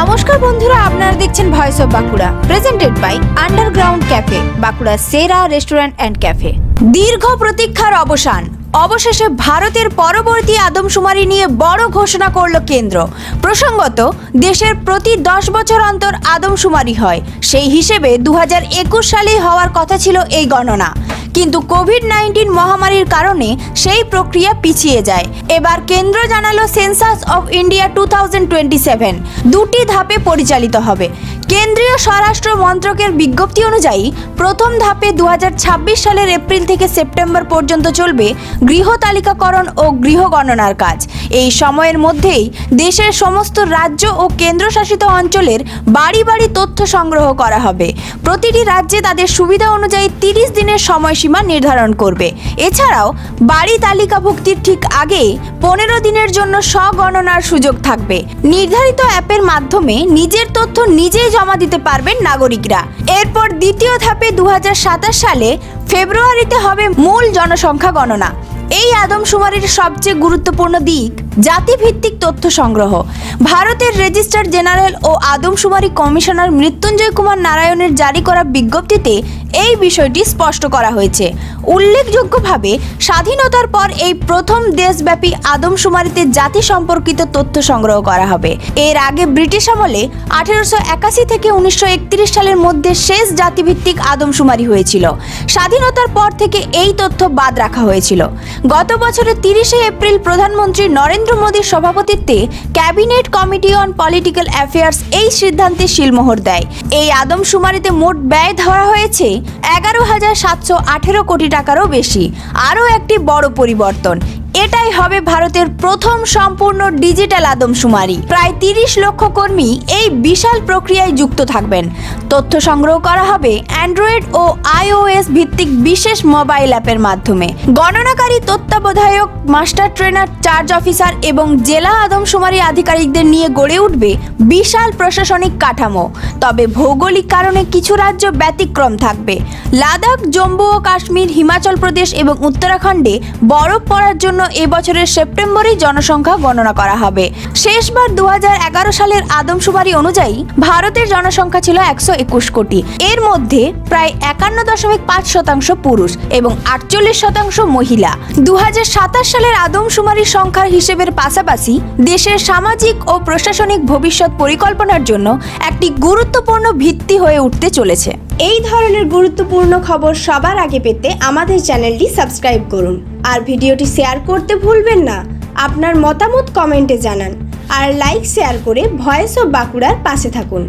নমস্কার বন্ধুরা, আপনারা দেখছেন voice of Bankura presented by underground cafe Bankura সেরা রেস্টুরেন্ট অ্যান্ড ক্যাফে দীর্ঘ প্রতীক্ষার অবসান। অবশেষে ভারতের পরবর্তী আদমশুমারি নিয়ে বড় ঘোষণা করল কেন্দ্র। প্রসঙ্গত, দেশের প্রতি দশ বছর অন্তর আদমশুমারি হয়। সেই হিসেবে দু সালেই হওয়ার কথা ছিল এই গণনা। কিন্তু কোভিড নাইন্টিন মহামারীর কারণে সেই প্রক্রিয়া পিছিয়ে যায়। এবার কেন্দ্র জানালো সেন্সাস অফ ইন্ডিয়া টু দুটি ধাপে পরিচালিত হবে। কেন্দ্রীয় স্বরাষ্ট্র মন্ত্রকের বিজ্ঞপ্তি অনুযায়ী, প্রথম ধাপে দু হাজার ছাব্বিশ সালের এপ্রিল থেকে সেপ্টেম্বর পর্যন্ত চলবে গৃহ তালিকাকরণ ও গৃহ গণনার কাজ। এই সময়ের মধ্যেই দেশের সমস্ত রাজ্য ও কেন্দ্রশাসিত অঞ্চলের বাড়ি বাড়ি তথ্য সংগ্রহ করা হবে। প্রতিটি রাজ্যে তাদের সুবিধা অনুযায়ী তিরিশ দিনের সময়সীমা নির্ধারণ করবে। এছাড়াও বাড়ি তালিকাভুক্তির ঠিক আগে পনেরো দিনের জন্য স্বগণনার সুযোগ থাকবে। নির্ধারিত অ্যাপের মাধ্যমে নিজের তথ্য নিজেই জমা দিতে পারবেন নাগরিকরা। এরপর দ্বিতীয় ধাপে দু হাজার সাতাশ সালে ফেব্রুয়ারিতে হবে মূল জনসংখ্যা গণনা। এই আদমশুমারির সবচেয়ে গুরুত্বপূর্ণ দিক। জাতিভিত্তিক তথ্য সংগ্রহ। ভারতের রেজিস্ট্রার জেনারেল ও আদমশুমারি কমিশনার মৃত্যুঞ্জয় কুমার নারায়ণের জারি করা বিজ্ঞপ্তিতে এই বিষয়টি স্পষ্ট করা হয়েছে। উল্লেখযোগ্যভাবে, স্বাধীনতার পর এই প্রথম দেশব্যাপী আদমশুমারিতে জাতি সম্পর্কিত তথ্য সংগ্রহ করা হবে। এর আগে ব্রিটিশ আমলে আঠেরোশো একাশি থেকে উনিশশো একত্রিশ সালের মধ্যে শেষ জাতিভিত্তিক আদমশুমারি হয়েছিল। স্বাধীনতার পর থেকে এই তথ্য বাদ রাখা হয়েছিল। গত বছরের তিরিশে এপ্রিল প্রধানমন্ত্রী নরেন্দ্র মোদীর সভাপতিত্বে cabinet committee on political affairs এই সিদ্ধান্তে শিলমোহর দেয়। এই আদমশুমারিতে মোট ব্যয় ধরা হয়েছে এগারো হাজার সাতশো আঠেরো কোটি টাকারও বেশি। আরও একটি বড় পরিবর্তন। এটাই হবে ভারতের প্রথম সম্পূর্ণ ডিজিটাল আদমশুমারি। প্রায় তিরিশ লক্ষ কর্মী এই বিশাল প্রক্রিয়ায় যুক্ত থাকবেন। তথ্য সংগ্রহ করা হবে অ্যান্ড্রয়েড ও আইওএস ভিত্তিক বিশেষ মোবাইল অ্যাপের মাধ্যমে। গণনাকারী তত্ত্বাবধায়ক, মাস্টার ট্রেনার, চার্জ অফিসার এবং জেলা আদমশুমারি আধিকারিকদের নিয়ে গড়ে উঠবে বিশাল প্রশাসনিক কাঠামো। তবে ভৌগোলিক কারণে কিছু রাজ্য ব্যতিক্রম থাকবে। লাদাখ, জম্মু ও কাশ্মীর, হিমাচল প্রদেশ এবং উত্তরাখণ্ডে বরফ পড়ার জন্য এবছরের সেপ্টেম্বরেই জনসংখ্যা গণনা করা হবে। শেষবার দু সালের আদমশুমারি অনুযায়ী ভারতের জনসংখ্যা ছিল একশো একুশ কোটি। এর মধ্যে প্রায় একান্ন দশমিক পাঁচ শতাংশ পুরুষ এবং আটচল্লিশ শতাংশ মহিলা। দু সালের আদমশুমারির সংখ্যার হিসেবের পাশাপাশি দেশের সামাজিক ও প্রশাসনিক ভবিষ্যৎ পরিকল্পনার জন্য একটি গুরুত্বপূর্ণ ভিত্তি হয়ে উঠতে চলেছে। এই ধরনের গুরুত্বপূর্ণ খবর সবার আগে পেতে আমাদের চ্যানেলটি সাবস্ক্রাইব করুন। আর ভিডিওটি শেয়ার করতে ভুলবেন না। আপনার মতামত কমেন্টে জানান। আর লাইক, শেয়ার করে ভয়েস অফ বাঁকুড়ার পাশে থাকুন।